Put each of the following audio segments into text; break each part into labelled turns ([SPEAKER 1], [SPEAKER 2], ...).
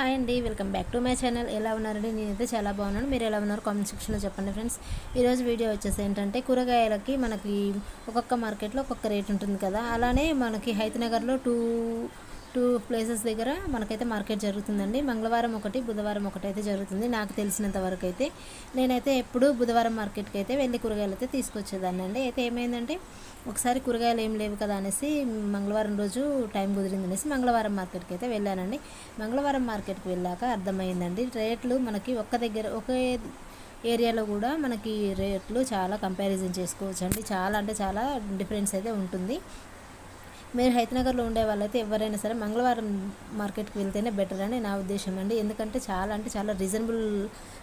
[SPEAKER 1] Hi అండి welcome back to my channel. ఎలా ఉన్నారండి? నేనైతే చాలా బాగున్నాను. మీరు ఎలా ఉన్నారు? కామెంట్ సెక్షన్లో చెప్పండి ఫ్రెండ్స్. ఈరోజు వీడియో వచ్చేసి ఏంటంటే కూరగాయలకి మనకి ఒక్కొక్క మార్కెట్లో ఒక్కొక్క రేట్ ఉంటుంది కదా. అలానే మనకి హైతనగర్లో టూ టూ ప్లేసెస్ దగ్గర మనకైతే మార్కెట్ జరుగుతుందండి. మంగళవారం ఒకటి బుధవారం ఒకటి అయితే జరుగుతుంది. నాకు తెలిసినంత వరకు అయితే నేనైతే ఎప్పుడు బుధవారం మార్కెట్కి అయితే వెళ్ళి కూరగాయలు అయితే తీసుకొచ్చేదాన్ని అండి. అయితే ఏమైందంటే ఒకసారి కూరగాయలు ఏం లేవు కదా అనేసి మంగళవారం రోజు టైం కుదిరింది అనేసి మంగళవారం మార్కెట్కి అయితే వెళ్ళానండి. మంగళవారం మార్కెట్కి వెళ్ళాక అర్థమైందండి రేట్లు మనకి ఒక్క దగ్గర ఒకే ఏరియాలో కూడా మనకి రేట్లు చాలా కంపారిజన్ చేసుకోవచ్చు అండి చాలా అంటే చాలా డిఫరెన్స్ అయితే ఉంటుంది. మీరు హైతనగర్లో ఉండే వాళ్ళైతే ఎవరైనా సరే మంగళవారం మార్కెట్కి వెళ్తేనే బెటర్ అని నా ఉద్దేశం అండి. ఎందుకంటే చాలా అంటే చాలా రీజనబుల్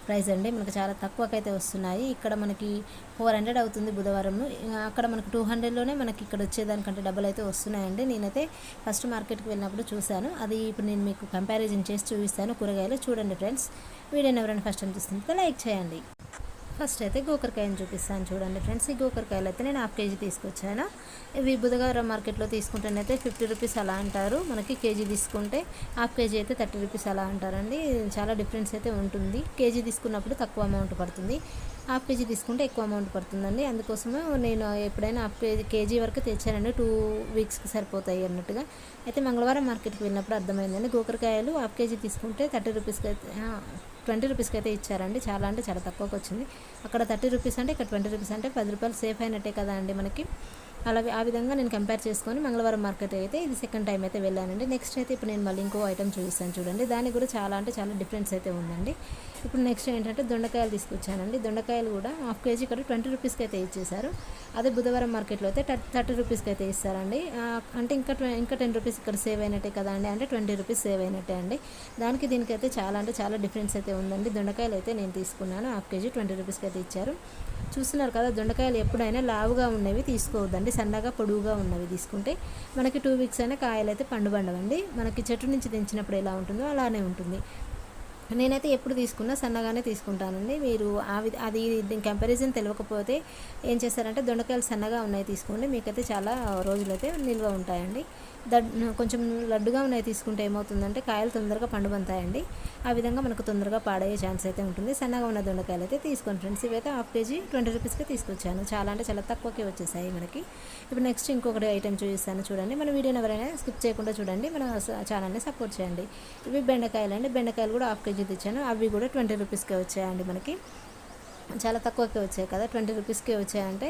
[SPEAKER 1] ప్రైస్ అండి. మనకు చాలా తక్కువకైతే వస్తున్నాయి. ఇక్కడ మనకి ఫోర్ హండ్రెడ్ అవుతుంది బుధవారం అక్కడ మనకి టూ హండ్రెడ్లోనే మనకి ఇక్కడ వచ్చేదానికంటే డబ్బులు అయితే వస్తున్నాయండి. నేనైతే ఫస్ట్ మార్కెట్కి వెళ్ళినప్పుడు చూశాను. అది ఇప్పుడు నేను మీకు కంపారిజన్ చేసి చూపిస్తాను కూరగాయలు. చూడండి ఫ్రెండ్స్ వీడియోని ఎవరైనా ఫస్ట్ టైం చూస్తుంటే లైక్ చేయండి. ఫస్ట్ అయితే గోకరకాయని చూపిస్తాను చూడండి ఫ్రెండ్స్. ఈ గోకరకాయలు అయితే నేను హాఫ్ కేజీ తీసుకొచ్చాను. ఇవి బుధవారం మార్కెట్లో తీసుకుంటేనైతే ఫిఫ్టీ రూపీస్ అలా అంటారు. మనకి కేజీ తీసుకుంటే హాఫ్ కేజీ అయితే థర్టీ రూపీస్ అలా అంటారండి. చాలా డిఫరెన్స్ అయితే ఉంటుంది. కేజీ తీసుకున్నప్పుడు తక్కువ అమౌంట్ పడుతుంది. హాఫ్ కేజీ తీసుకుంటే ఎక్కువ అమౌంట్ పడుతుందండి. అందుకోసమే నేను ఎప్పుడైనా హాఫ్ కేజీ కేజీ వరకు తెచ్చానండి. టూ వీక్స్కి సరిపోతాయి అన్నట్టుగా. అయితే మంగళవారం మార్కెట్కి వెళ్ళినప్పుడు అర్థమైందండి. గోకరకాయలు హాఫ్ కేజీ తీసుకుంటే థర్టీ రూపీస్కి అయితే ట్వంటీ రూపీస్కి అయితే ఇచ్చారండి. చాలా అంటే చాలా తక్కువకి వచ్చింది. అక్కడ థర్టీ రూపీస్ అంటే ఇక్కడ ట్వంటీ రూపీస్ అంటే పది రూపాయలు సేఫ్ అయినట్టే కదా అండి మనకి. అలా ఆ విధంగా నేను కంపేర్ చేసుకొని మంగళవారం మార్కెట్ అయితే ఇది సెకండ్ టైం అయితే వెళ్ళానండి. నెక్స్ట్ అయితే ఇప్పుడు నేను మళ్ళీ ఇంకో ఐటమ్ చూపిస్తాను చూడండి. దానికి కూడా చాలా అంటే చాలా డిఫరెన్స్ అయితే ఉందండి. ఇప్పుడు నెక్స్ట్ ఏంటంటే దొండకాయలు తీసుకొచ్చానండి. దొండకాయలు కూడా హాఫ్ కేజీ ఇక్కడ ట్వంటీ రూపీస్కి అయితే ఇచ్చేసారు అదే బుధవారం మార్కెట్లో అయితే థర్టీ రూపీస్కి అయితే ఇస్తారండి. అంటే ఇంకా ఇంకా టెన్ రూపీస్ ఇక్కడ సేవ్ అయినట్టే కదా అండి. అంటే ట్వంటీ రూపీస్ సేవ్ అయినట్టే అండి. దానికి దీనికైతే చాలా అంటే చాలా డిఫరెన్స్ అయితే ఉందండి. దొండకాయలు అయితే నేను తీసుకున్నాను. హాఫ్ కేజీ ట్వంటీ రూపీస్కి అయితే ఇచ్చారు. చూస్తున్నారు కదా దొండకాయలు ఎప్పుడైనా లావుగా ఉన్నవి తీసుకోవద్దండి సన్నగా పొడువుగా ఉన్నవి తీసుకుంటే మనకి టూ వీక్స్ అయినా కాయలు అయితే పండు పండవండి మనకి చెట్టు నుంచి తెంచినప్పుడు ఎలా ఉంటుందో అలానే ఉంటుంది. నేనైతే ఎప్పుడు తీసుకున్నా సన్నగానే తీసుకుంటానండి. మీరు అవి అది కంపారిజన్ తెలియకపోతే ఏం చేస్తారంటే దొండకాయలు సన్నగా ఉన్నాయి తీసుకోండి. మీకైతే చాలా రోజులైతే నిల్వ ఉంటాయండి. కొంచెం లడ్డుగా ఉన్నాయి తీసుకుంటే ఏమవుతుందంటే కాయలు తొందరగా పండుబంతాయండి ఆ విధంగా మనకు తొందరగా పాడయ్యే ఛాన్స్ అయితే ఉంటుంది. సన్నగా ఉన్న దొండకాయలు అయితే తీసుకోండి ఫ్రెండ్స్. ఇవైతే హాఫ్ కేజీ ట్వంటీ రూపీస్కి తీసుకొచ్చాను. చాలా అంటే చాలా తక్కువకే వచ్చేసాయి మనకి. ఇప్పుడు నెక్స్ట్ ఇంకొకటి ఐటెం చూపిస్తాను చూడండి. మన వీడియోని ఎవరైనా స్కిప్ చేయకుండా చూడండి. మన ఛానల్ని సపోర్ట్ చేయండి. ఇవి బెండకాయలు అండి బెండకాయలు కూడా హాఫ్ కేజీ తెచ్చాను. అవి కూడా ట్వంటీ రూపీస్కే వచ్చాయండి మనకి. చాలా తక్కువకే వచ్చాయి కదా. ట్వంటీ రూపీస్కే వచ్చాయంటే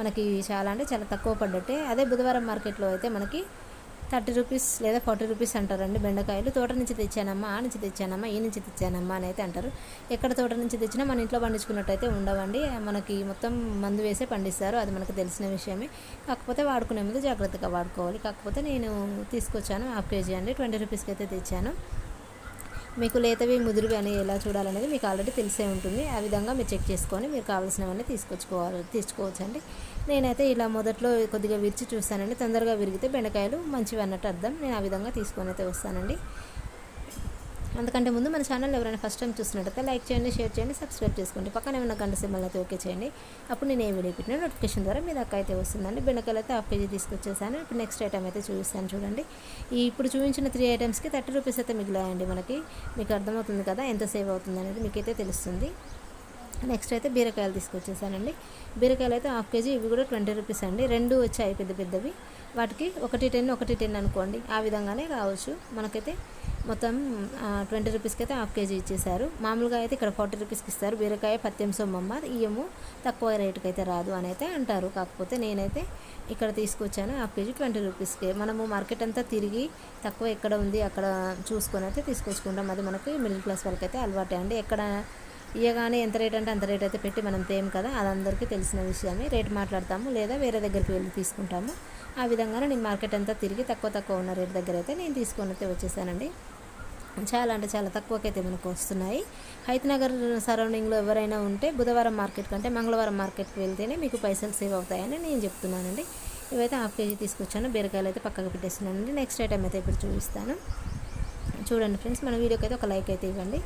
[SPEAKER 1] మనకి చాలా అంటే చాలా తక్కువ పడ్డట్టే. అదే బుధవారం మార్కెట్లో అయితే మనకి థర్టీ రూపీస్ లేదా ఫార్టీ రూపీస్ అంటారండి బెండకాయలు. తోట నుంచి తెచ్చానమ్మా ఆ నుంచి తెచ్చానమ్మా ఈ నుంచి తెచ్చానమ్మా అని అయితే అంటారు. ఎక్కడ తోట నుంచి తెచ్చినా మన ఇంట్లో పండించుకున్నట్టయితే ఉండవండి. మనకి మొత్తం మందు వేసే పండిస్తారు అది మనకు తెలిసిన విషయమే. కాకపోతే వాడుకునే ముందు జాగ్రత్తగా వాడుకోవాలి. కాకపోతే నేను తీసుకొచ్చాను హాఫ్ కేజీ అండి ట్వంటీ రూపీస్కి అయితే తెచ్చాను. మీకు లేతవి ముదురువి అని ఎలా చూడాలనేది మీకు ఆల్రెడీ తెలిసే ఉంటుంది. ఆ విధంగా మీరు చెక్ చేసుకొని మీరు కావాల్సినవన్నీ తీసుకొచ్చుకోవాలి తీసుకోవచ్చు అండి నేనైతే ఇలా మొదట్లో కొద్దిగా విరిచి చూస్తానండి. తొందరగా విరిగితే బెండకాయలు మంచివి అన్నట్టు అర్థం. నేను ఆ విధంగా తీసుకొని అయితే వస్తానండి. అందుకంటే ముందు మన ఛానల్ ఎవరైనా ఫస్ట్ టైం చూస్తున్నట్టయితే లైక్ చేయండి షేర్ చేయండి సబ్స్క్రైబ్ చేసుకోండి. పక్కన ఏమైనా గంట సింబల్ అయితే ఓకే చేయండి. అప్పుడు నేను ఏ వీడియో పెట్టినా నోటిఫికేషన్ ద్వారా మీ దాకా అయితే వస్తుందండి. బెండకాయలు అయితే హాఫ్ కేజీ తీసుకొచ్చేసాను. ఇప్పుడు నెక్స్ట్ ఐటమ్ అయితే చూపిస్తాను చూడండి. ఈ ఇప్పుడు చూపించిన త్రీ ఐటమ్స్కి థర్టీ రూపీస్ అయితే మిగిలాయండి మనకి. మీకు అర్థమవుతుంది కదా? ఎంత సేవ్ అవుతుంది అనేది మీకైతే తెలుస్తుంది. నెక్స్ట్ అయితే బీరకాయలు తీసుకొచ్చేసానండి. బీరకాయలు అయితే హాఫ్ కేజీ ఇవి కూడా ట్వంటీ రూపీస్ అండి. రెండు వచ్చాయి పెద్ద పెద్దవి. వాటికి ఒకటి టెన్ ఒకటి టెన్ అనుకోండి. ఆ విధంగానే రావచ్చు మనకైతే మొత్తం ట్వంటీ రూపీస్కి అయితే హాఫ్ కేజీ ఇచ్చేసారు మామూలుగా అయితే ఇక్కడ ఫార్టీ రూపీస్కి ఇస్తారు. బీరకాయ పత్యం సొమ్మమ్మ ఇయ్యము తక్కువ రేటుకి అయితే రాదు అని అయితే అంటారు. కాకపోతే నేనైతే ఇక్కడ తీసుకొచ్చాను హాఫ్ కేజీ ట్వంటీ రూపీస్కి. మనము మార్కెట్ అంతా తిరిగి తక్కువ ఎక్కడ ఉంది అక్కడ చూసుకొని అయితే తీసుకొచ్చుకుంటాం. అది మనకి మిడిల్ క్లాస్ వాళ్ళకి అయితే అలవాటే అండి. ఎక్కడ ఇయ్యగానే ఎంత రేట్ అంటే అంత రేట్ అయితే పెట్టి మనం తేం కదా అది అందరికీ తెలిసిన విషయమే. రేట్ మాట్లాడతాము లేదా వేరే దగ్గరికి వెళ్ళి తీసుకుంటాము. ఆ విధంగానే నేను మార్కెట్ అంతా తిరిగి తక్కువ తక్కువ ఉన్న రేట్ దగ్గర అయితే నేను తీసుకొని అయితే వచ్చేసానండి. చాలా అంటే చాలా తక్కువకైతే మనకు వస్తున్నాయి. హైతనగర్ సరౌండింగ్లో ఎవరైనా ఉంటే బుధవారం మార్కెట్ కంటే మంగళవారం మార్కెట్కి వెళ్తేనే మీకు పైసలు సేవ్ అవుతాయని నేను చెప్తున్నానండి. ఇవైతే హాఫ్ కేజీ తీసుకొచ్చాను బీరకాయలు అయితే పక్కకు పెట్టేస్తున్నానండి. నెక్స్ట్ ఐటమ్ అయితే ఇప్పుడు చూపిస్తాను. చూడండి ఫ్రెండ్స్ మన వీడియోకి అయితే ఒక లైక్ అయితే ఇవ్వండి.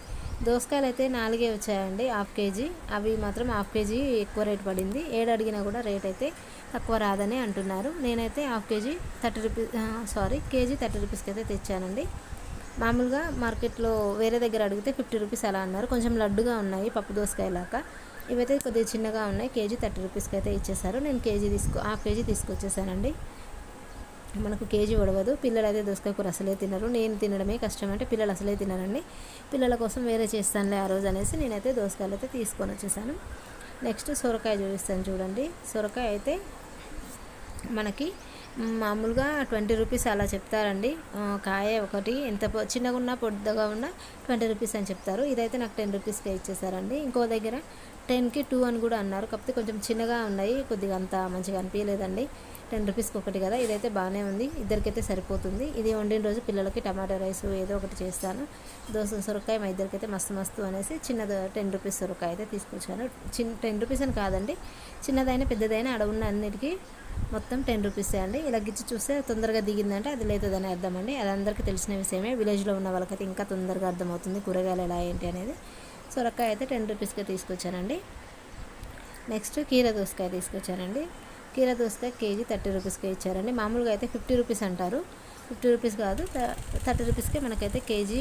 [SPEAKER 1] దోసకాయలు అయితే నాలుగే వచ్చాయండి హాఫ్ కేజీ. అవి మాత్రం హాఫ్ కేజీ ఎక్కువ రేట్ పడింది. ఏడు అడిగినా కూడా రేట్ అయితే తక్కువ రాదని అంటున్నారు. నేనైతే half KG thirty rupees sorry KG thirty రూపీస్కి అయితే తెచ్చానండి. మామూలుగా మార్కెట్లో వేరే దగ్గర అడిగితే ఫిఫ్టీ రూపీస్ అలా అన్నారు. కొంచెం లడ్డుగా ఉన్నాయి పప్పు దోసకాయలాగా. ఇవైతే కొద్దిగా చిన్నగా ఉన్నాయి కేజీ థర్టీ రూపీస్కి అయితే ఇచ్చేసారు నేను కేజీ తీసుకో హాఫ్ కేజీ తీసుకొచ్చేసానండి మనకు కేజీ ఉడవదు. పిల్లలు అయితే దోసకాయ కూర అసలే తినరు. నేను తినడమే కష్టం అంటే పిల్లలు అసలే తినరండి. పిల్లల కోసం వేరే చేస్తానులే ఆ రోజు అనేసి నేనైతే దోసకాయలు అయితే తీసుకొని వచ్చేసాను. నెక్స్ట్ సొరకాయ చూపిస్తాను చూడండి. సొరకాయ అయితే మనకి మామూలుగా ట్వంటీ రూపీస్ అలా చెప్తారండి. కాయ ఒకటి ఎంత చిన్నగా ఉన్నా పొద్దుగా ఉన్నా ట్వంటీ రూపీస్ అని చెప్తారు. ఇదైతే నాకు టెన్ రూపీస్కే ఇచ్చేసారండి. ఇంకో దగ్గర టెన్కి టూ అని కూడా అన్నారు. కాకపోతే కొంచెం చిన్నగా ఉన్నాయి. కొద్దిగా అంత మంచిగా అనిపించలేదండి. టెన్ రూపీస్కి ఒకటి కదా ఇదైతే బాగానే ఉంది. ఇద్దరికైతే సరిపోతుంది. ఇది వండిన రోజు పిల్లలకి టమాటో రైస్ ఏదో ఒకటి చేస్తాను. దోశ సొరకాయ మా ఇద్దరికైతే మస్తు మస్తు అనేసి చిన్నది టెన్ రూపీస్ సొరకాయ అయితే తీసుకొచ్చాను. చిన్న టెన్ రూపీస్ అని కాదండి చిన్నదైనా పెద్దదైనా అడవున్న ఉన్న అన్నిటికీ మొత్తం టెన్ రూపీసే అండి. ఇలా గిచ్చి చూస్తే తొందరగా దిగిందంటే అది లేదని అర్థం అండి అది అందరికీ తెలిసిన విషయమే. విలేజ్లో ఉన్న వాళ్ళకైతే ఇంకా తొందరగా అర్థమవుతుంది కూరగాయలు ఎలా ఏంటి అనేది. సొరకాయ అయితే టెన్ రూపీస్కే తీసుకొచ్చానండి. నెక్స్ట్ కీర దోసకాయ తీసుకొచ్చానండి. కీర దోసకాయ కేజీ థర్టీ రూపీస్కే ఇచ్చారండి. మామూలుగా అయితే ఫిఫ్టీ రూపీస్ అంటారు. ఫిఫ్టీ రూపీస్ కాదు థర్టీ రూపీస్కే మనకైతే కేజీ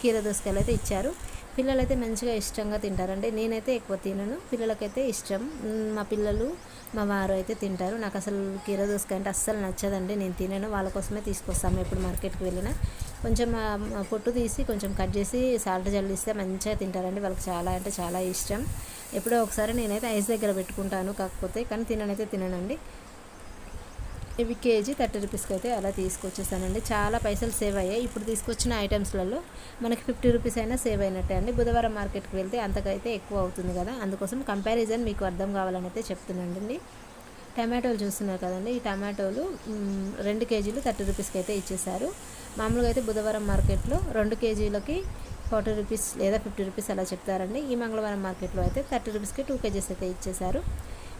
[SPEAKER 1] కీర దోసకాయలు అయితే ఇచ్చారు. పిల్లలు అయితే మంచిగా ఇష్టంగా తింటారండి. నేనైతే ఎక్కువ తినను. పిల్లలకైతే ఇష్టం. మా పిల్లలు మా వారు అయితే తింటారు. నాకు అసలు కీర దోసకాయ అంటే అస్సలు నచ్చదండి. నేను తినను. వాళ్ళ కోసమే తీసుకొస్తాము ఎప్పుడు మార్కెట్కి వెళ్ళినా. కొంచెం పొట్టు తీసి కొంచెం కట్ చేసి సాల్ట్ జల్లిస్తే మంచిగా తింటారండి. వాళ్ళకి చాలా అంటే చాలా ఇష్టం. ఎప్పుడో ఒకసారి నేనైతే ఐస్ దగ్గర పెట్టుకుంటాను కాకపోతే కానీ తిననైతే తిననండి. ఇవి కేజీ థర్టీ రూపీస్కి అయితే అలా తీసుకొచ్చేసానండి. చాలా పైసలు సేవ్ అయ్యాయి. ఇప్పుడు తీసుకొచ్చిన ఐటమ్స్లలో మనకి ఫిఫ్టీ రూపీస్ అయినా సేవ్ అయినట్టే అండి. బుధవారం మార్కెట్కి వెళ్తే అంతకైతే ఎక్కువ అవుతుంది కదా. అందుకోసం కంపారిజన్ మీకు అర్థం కావాలని అయితే చెప్తున్నానండి. టమాటోలు చూస్తున్నారు కదండి. ఈ టమాటోలు రెండు కేజీలు థర్టీ రూపీస్కి అయితే ఇచ్చేసారు మామూలుగా అయితే బుధవారం మార్కెట్లో రెండు కేజీలకి ఫార్టీ రూపీస్ లేదా ఫిఫ్టీ రూపీస్ అలా చెప్తారండి. ఈ మంగళవారం మార్కెట్లో అయితే థర్టీ రూపీస్కి టూ కేజీస్ అయితే ఇచ్చేసారు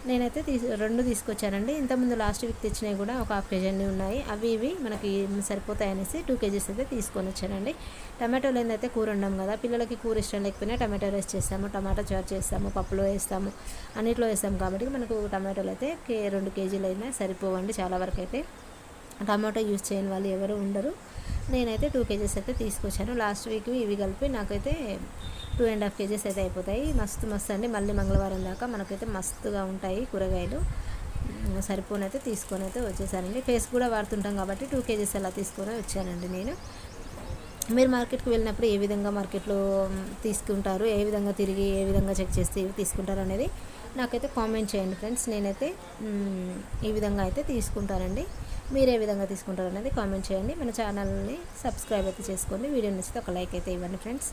[SPEAKER 1] నేనైతే తీసు రెండు తీసుకొచ్చానండి. ఇంతకుముందు లాస్ట్ వీక్ తెచ్చినవి కూడా ఒక హాఫ్ కేజీ అన్నీ ఉన్నాయి. అవి ఇవి మనకి సరిపోతాయి అనేసి టూ కేజీస్ అయితే తీసుకొని వచ్చానండి. టమాటోలు ఏందైతే కూర ఉండం కదా. పిల్లలకి కూర ఇష్టం లేకపోయినా టమాటో రైస్ చేస్తాము టమాటో చారు చేస్తాము పప్పులో వేస్తాము అన్నిట్లో వేస్తాము కాబట్టి మనకు టమాటోలు అయితే కే రెండు కేజీలు అయినా సరిపోవండి చాలా వరకు అయితే. టమాటో యూజ్ చేయని వాళ్ళు ఎవరు ఉండరు. నేనైతే టూ కేజీస్ అయితే తీసుకొచ్చాను. లాస్ట్ వీక్ ఇవి కలిపి నాకైతే టూ అండ్ హాఫ్ కేజీస్ అయితే అయిపోతాయి. మస్తు మస్తు అండి. మళ్ళీ మంగళవారం దాకా మనకైతే మస్తుగా ఉంటాయి కూరగాయలు. సరిపోనైతే తీసుకొని అయితే వచ్చేసానండి. ఫేస్ కూడా వాడుతుంటాం కాబట్టి టూ కేజీస్ అలా తీసుకొని వచ్చానండి నేను. మీరు మార్కెట్కి వెళ్ళినప్పుడు ఏ విధంగా మార్కెట్లో తీసుకుంటారు ఏ విధంగా తిరిగి ఏ విధంగా చెక్ చేస్తే తీసుకుంటారు అనేది నాకైతే కామెంట్ చేయండి ఫ్రెండ్స్. నేనైతే ఈ విధంగా అయితే తీసుకుంటానండి. మీరు ఏ విధంగా తీసుకుంటారు అనేది కామెంట్ చేయండి. మన ఛానల్ని సబ్స్క్రైబ్ అయితే చేసుకోండి. వీడియో నచ్చితే ఒక లైక్ అయితే ఇవ్వండి ఫ్రెండ్స్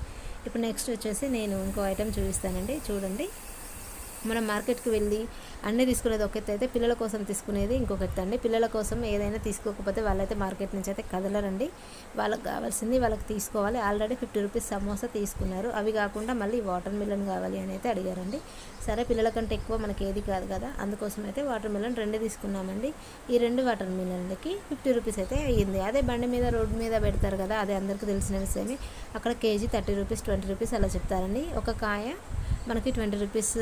[SPEAKER 1] ఇప్పుడు నెక్స్ట్ వచ్చేసి నేను ఇంకో ఐటెం చూపిస్తానండి. చూడండి. మనం మార్కెట్కి వెళ్ళి అన్నీ తీసుకునేది ఒక ఎత్తు అయితే పిల్లల కోసం తీసుకునేది ఇంకొక ఎత్తు అండి. పిల్లల కోసం ఏదైనా తీసుకోకపోతే వాళ్ళైతే మార్కెట్ నుంచి అయితే కదలరండి. వాళ్ళకి కావాల్సింది వాళ్ళకి తీసుకోవాలి. ఆల్రెడీ ఫిఫ్టీ రూపీస్ సమోసా తీసుకున్నారు. అవి కాకుండా మళ్ళీ వాటర్ మిలన్ కావాలి అని అయితే అడిగారండి. సరే పిల్లల కంటే ఎక్కువ మనకి ఏది కాదు కదా. అందుకోసం అయితే వాటర్ మిలన్ రెండు తీసుకున్నామండి. ఈ రెండు వాటర్ మిలన్లకి ఫిఫ్టీ రూపీస్ అయితే అయ్యింది. అదే బండి మీద రోడ్డు మీద పెడతారు కదా అదే అందరికీ తెలిసిన విషయమే. అక్కడ KG thirty rupees twenty rupees అలా చెప్తారండి. ఒక కాయ మనకి ట్వంటీ రూపీస్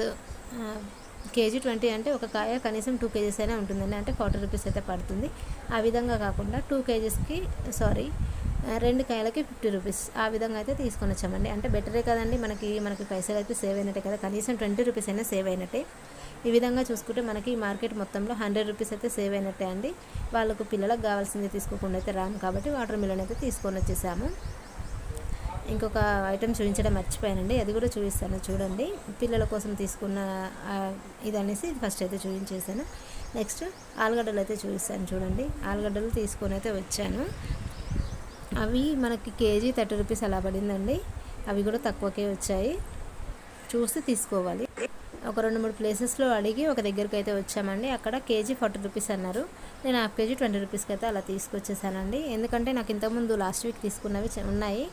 [SPEAKER 1] కేజీ ట్వంటీ అంటే ఒక కాయ కనీసం టూ కేజీస్ అయినా ఉంటుందండి. అంటే ఫార్టీ రూపీస్ అయితే పడుతుంది. ఆ విధంగా కాకుండా టూ కేజీస్కి సారీ రెండు కాయలకి ఫిఫ్టీ రూపీస్ ఆ విధంగా అయితే తీసుకొని వచ్చామండి. అంటే బెటరే కదండి మనకి మనకి పైసలు అయితే సేవ్ అయినట్టే కదా. కనీసం ట్వంటీ రూపీస్ అయినా సేవ్ అయినట్టే. ఈ విధంగా చూసుకుంటే మనకి మార్కెట్ మొత్తంలో హండ్రెడ్ రూపీస్ అయితే సేవ్ అయినట్టే అండి. వాళ్ళకు పిల్లలకు కావాల్సింది తీసుకోకుండా అయితే రాము. కాబట్టి వాటర్ మిలన్ అయితే తీసుకొని వచ్చేసాము. ఇంకొక ఐటెం చూపించడం మర్చిపోయానండి. అది కూడా చూపిస్తాను చూడండి. పిల్లల కోసం తీసుకున్న ఇది అనేసి ఫస్ట్ అయితే చూపించేసాను నెక్స్ట్ ఆలుగడ్డలు అయితే చూపిస్తాను చూడండి. ఆలుగడ్డలు తీసుకొని అయితే వచ్చాను. అవి మనకి కేజీ థర్టీ రూపీస్ అలా పడిందండి. అవి కూడా తక్కువకే వచ్చాయి. చూసి తీసుకోవాలి. ఒక రెండు మూడు ప్లేసెస్లో అడిగి ఒక దగ్గరికి అయితే వచ్చామండి. అక్కడ కేజీ ఫార్టీ రూపీస్ అన్నారు. నేను హాఫ్ కేజీ ట్వంటీ రూపీస్కి అయితే అలా తీసుకొచ్చేసానండి. ఎందుకంటే నాకు ఇంతకుముందు లాస్ట్ వీక్ తీసుకున్నవి ఉన్నాయి.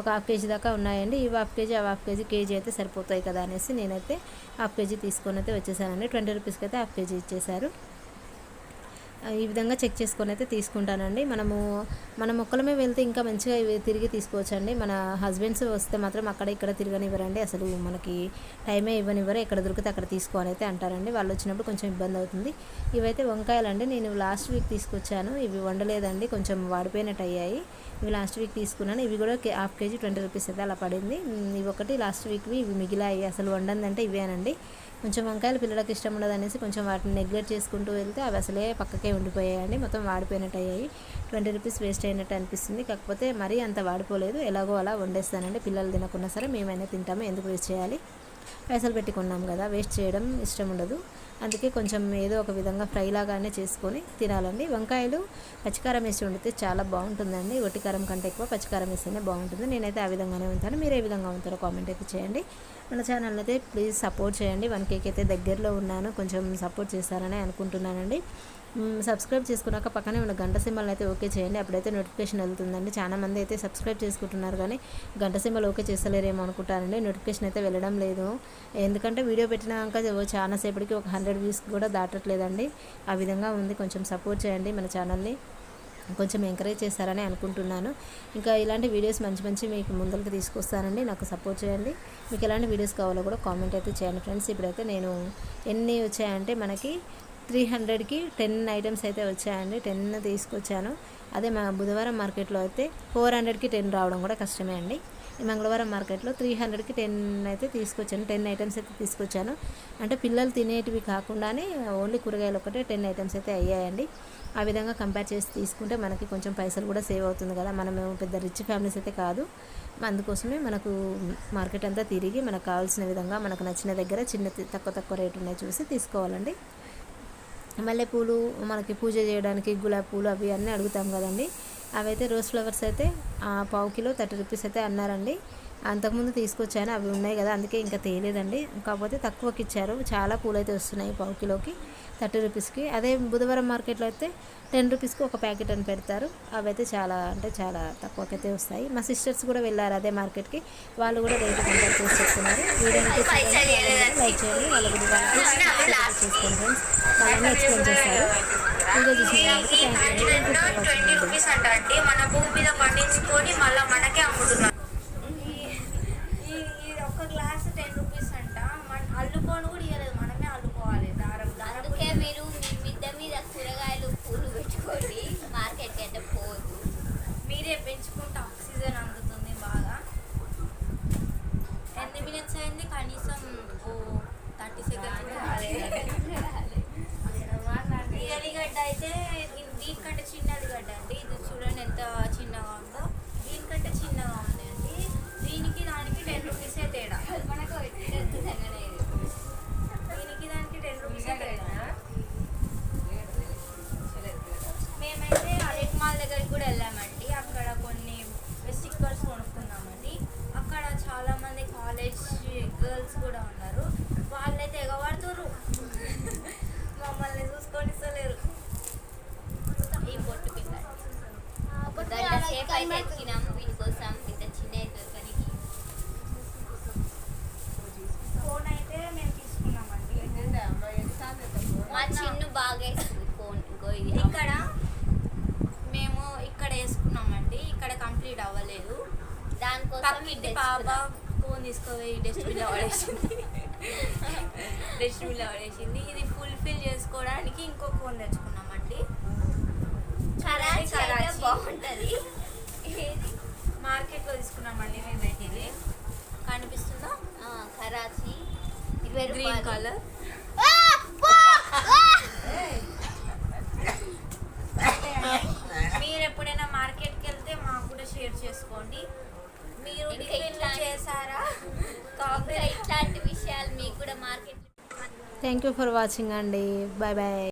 [SPEAKER 1] ఒక హాఫ్ కేజీ దాకా ఉన్నాయండి. ఈ హాఫ్ కేజీ ఆ హాఫ్ కేజీ కేజీ అయితే సరిపోతాయి కదా అనేసి నేనైతే హాఫ్ కేజీ తీసుకొని అయితే వచ్చేసానండి. ట్వంటీ రూపీస్కి అయితే హాఫ్ కేజీ ఇచ్చేశారు. ఈ విధంగా చెక్ చేసుకొని అయితే తీసుకుంటానండి. మనము మన మొక్కలమే వెళ్తే ఇంకా మంచిగా ఇవి తిరిగి తీసుకోవచ్చండి. మన హస్బెండ్స్ వస్తే మాత్రం అక్కడ ఇక్కడ తిరగనివ్వరండి. అసలు మనకి టైమే ఇవ్వనివ్వరు. ఎక్కడ దొరికితే అక్కడ తీసుకోని అయితే అంటారండి. వాళ్ళు వచ్చినప్పుడు కొంచెం ఇబ్బంది అవుతుంది. ఇవైతే వంకాయలండి. నేను లాస్ట్ వీక్ తీసుకొచ్చాను. ఇవి వండలేదండి. కొంచెం వాడిపోయినట్టు అయ్యాయి. ఇవి లాస్ట్ వీక్ తీసుకున్నాను. ఇవి కూడా హాఫ్ కేజీ ట్వంటీ రూపీస్ అయితే అలా పడింది. ఇవి ఒకటి లాస్ట్ వీక్వి ఇవి మిగిలాయి. అసలు వండందంటే ఇవేనండి. కొంచెం వంకాయలు పిల్లలకి ఇష్టం ఉండదు అనేసి కొంచెం వాటిని నెగ్లెక్ట్ చేసుకుంటూ వెళ్తే అవి అసలే పక్కకే ఉండిపోయాయండి. మొత్తం వాడిపోయినట్టు అయ్యాయి ట్వంటీ రూపీస్ వేస్ట్ అయినట్టు అనిపిస్తుంది. కాకపోతే మరీ అంత వాడిపోలేదు. ఎలాగో అలా వండేస్తానండి. పిల్లలు తినకున్నా సరే మేమైనా తింటాము. ఎందుకు వేస్ట్ చేయాలి? పైసలు పెట్టి కొన్నాం కదా. వేస్ట్ చేయడం ఇష్టం ఉండదు. అందుకే కొంచెం ఏదో ఒక విధంగా ఫ్రై లాగానే చేసుకొని తినాలండి. వంకాయలు పచ్చికారం వేసి వండితే చాలా బాగుంటుందండి. ఒట్టికారం కంటే ఎక్కువ పచ్చికారం వేస్తేనే బాగుంటుంది. నేనైతే ఆ విధంగానే ఉంటాను మీరు ఏ విధంగా ఉంటారో కామెంట్ అయితే చేయండి. మన ఛానల్ అయితే ప్లీజ్ సపోర్ట్ చేయండి. వన్ కేక్ అయితే దగ్గరలో ఉన్నాను. కొంచెం సపోర్ట్ చేస్తారని అనుకుంటున్నానండి. సబ్స్క్రైబ్ చేసుకున్నాక పక్కనే ఉన్న గంట సింబల్ అయితే ఓకే చేయండి. అప్పుడైతే నోటిఫికేషన్ వెళ్తుందండి. చాలా మంది అయితే సబ్స్క్రైబ్ చేసుకుంటున్నారు కానీ గంట సింబల్ ఓకే చేస్తలేరేమో అనుకుంటారండి నోటిఫికేషన్ అయితే వెళ్ళడం లేదు. ఎందుకంటే వీడియో పెట్టినాక చాలా సేపటికి ఒక హండ్రెడ్ వ్యూస్ కూడా దాటట్లేదండి. ఆ విధంగా ఉంది. కొంచెం సపోర్ట్ చేయండి మన ఛానల్ని కొంచెం ఎంకరేజ్ చేస్తారని అనుకుంటున్నాను. ఇంకా ఇలాంటి వీడియోస్ మంచి మంచి మీకు ముందరికి తీసుకొస్తానండి. నాకు సపోర్ట్ చేయండి. మీకు ఎలాంటి వీడియోస్ కావాలో కూడా కామెంట్ అయితే చేయండి ఫ్రెండ్స్ ఇప్పుడైతే నేను ఎన్ని వచ్చాయంటే మనకి త్రీ హండ్రెడ్కి టెన్ ఐటమ్స్ అయితే వచ్చాయండి. టెన్ తీసుకొచ్చాను. అదే మా బుధవారం మార్కెట్లో అయితే ఫోర్ హండ్రెడ్కి టెన్ రావడం కూడా కష్టమే అండి. ఈ మంగళవారం మార్కెట్లో త్రీ హండ్రెడ్కి టెన్ అయితే తీసుకొచ్చాను. టెన్ ఐటమ్స్ అయితే తీసుకొచ్చాను. అంటే పిల్లలు తినేటివి కాకుండానే ఓన్లీ కూరగాయలు ఒకటే టెన్ ఐటమ్స్ అయితే అయ్యాయండి. ఆ విధంగా కంపేర్ చేసి తీసుకుంటే మనకి కొంచెం పైసలు కూడా సేవ్ అవుతుంది కదా. మనం పెద్ద రిచ్ ఫ్యామిలీస్ అయితే కాదు. అందుకోసమే మనకు మార్కెట్ అంతా తిరిగి మనకు కావాల్సిన విధంగా మనకు నచ్చిన దగ్గర చిన్న తక్కువ తక్కువ రేటు ఉన్నాయి చూసి తీసుకోవాలండి. మల్లెపూలు మనకి పూజ చేయడానికి గులాబీ పూలు అవి అన్నీ అడుగుతాం కదండి. అవైతే రోజ్ ఫ్లవర్స్ అయితే ఆ, పావు కిలో థర్టీ రూపీస్ అయితే అన్నారండి. అంతకుముందు తీసుకొచ్చాను అవి ఉన్నాయి కదా అందుకే ఇంకా తేలేదండి. కాకపోతే తక్కువకి ఇచ్చారు. చాలా పూలు అయితే వస్తున్నాయి పావు కిలోకి థర్టీ రూపీస్కి. అదే బుధవారం మార్కెట్లో అయితే టెన్ రూపీస్కి ఒక ప్యాకెట్ అని పెడతారు. అవి అయితే చాలా అంటే చాలా తక్కువకైతే వస్తాయి. మా సిస్టర్స్ కూడా వెళ్ళారు అదే మార్కెట్కి. వాళ్ళు కూడా రేటు కంపేర్ చేసి చెప్తున్నారు. వీడియోని లైక్ చేయండి వాళ్ళ గురించి వాళ్ళకి చేసుకోండి ఫ్రెండ్స్ వాళ్ళని ఎక్స్ప్లెయిన్ చేస్తారు. వీడియో చూసిన థ్యాంక్ యూ
[SPEAKER 2] ట్వంటీ రూపీస్ అంట అండి. మన భూమి మీద పండించుకొని మళ్ళీ మనకే అమ్ముతున్నారు ఈ ఈ ఒక్క గ్లాస్ టెన్ రూపీస్ అంట మన అల్లుకొని కూడా ఇవ్వలేదు మనమే అల్లుకోవాలి దారం దారం
[SPEAKER 3] అందుకే మీరు మీ మిద్దె మీద కూరగాయలు పూలు పెట్టుకోండి మార్కెట్కి అయితే పోదు
[SPEAKER 2] మీరే పెంచుకుంటే ఆక్సిజన్ అందుతుంది బాగా ఎన్ని మినిట్స్ అయింది కనీసం ఓ థర్టీ సెకండ్స్ ఈ ఎలిగడ్డ అయితే ఇది- దీనికంటే చిన్నది గడ్డ అండి ఇది చూడండి ఎంత చిన్నగా ఉందో దీనికంటే చిన్నగా ఉంది అండి దీనికి దానికి టెన్ రూపీసే తేడా
[SPEAKER 3] మనకు సంగనే ఇది.
[SPEAKER 2] దీనికి దానికి టెన్ రూపీసే తేడా మేమైతే అరేక్ మాల్ దగ్గరికి కూడా వెళ్ళామండి అక్కడ కొన్ని స్టిక్కర్స్ కొనుక్కున్నామండి అక్కడ చాలా మంది కాలేజ్ గర్ల్స్ కూడా ఉన్నారు వాళ్ళైతే ఎగబడుతుర్రు మమ్మల్ని చూసుకొని ఇస్తలేరు
[SPEAKER 3] ఈ పొట్టు పిల్ల ఒక గంట సేపు అయితే ఎత్తినాము వీటి కోసం ఇంత చిన్న దొరకనికి
[SPEAKER 2] ఫోన్ అయితే మేము తీసుకున్నామండి
[SPEAKER 3] మా చిన్ను బాగా వేస్తుంది ఫోన్ ఇంకో ఇది
[SPEAKER 2] ఇక్కడ మేము ఇక్కడ వేసుకున్నామండి ఇక్కడ కంప్లీట్ అవ్వలేదు
[SPEAKER 3] దానికోసం
[SPEAKER 2] పక్కింటి పాప ఫోన్ తీసుకుపోయి డస్ట్బిన్లో పడేసింది డస్ట్బిన్లో పడేసింది ఇది ఫుల్ఫిల్ చేసుకోవడానికి ఇంకో ఫోన్ తెచ్చుకున్నామండి
[SPEAKER 3] కరాచీ. బాగుంటది.
[SPEAKER 2] మార్కెట్లో తీసుకున్నామండి మేమైతే ఇది. కనిపిస్తుందా?
[SPEAKER 3] కరాచీ ఇరవై
[SPEAKER 2] గ్రీన్ కలర్ మీరు ఎప్పుడైనా మార్కెట్కి వెళ్తే మాకు కూడా షేర్ చేసుకోండి. మీరు చేశారా? కాఫీ
[SPEAKER 3] ఇట్లాంటి విషయాలు మీకు కూడా market
[SPEAKER 1] thank you for watching అండి. Bye bye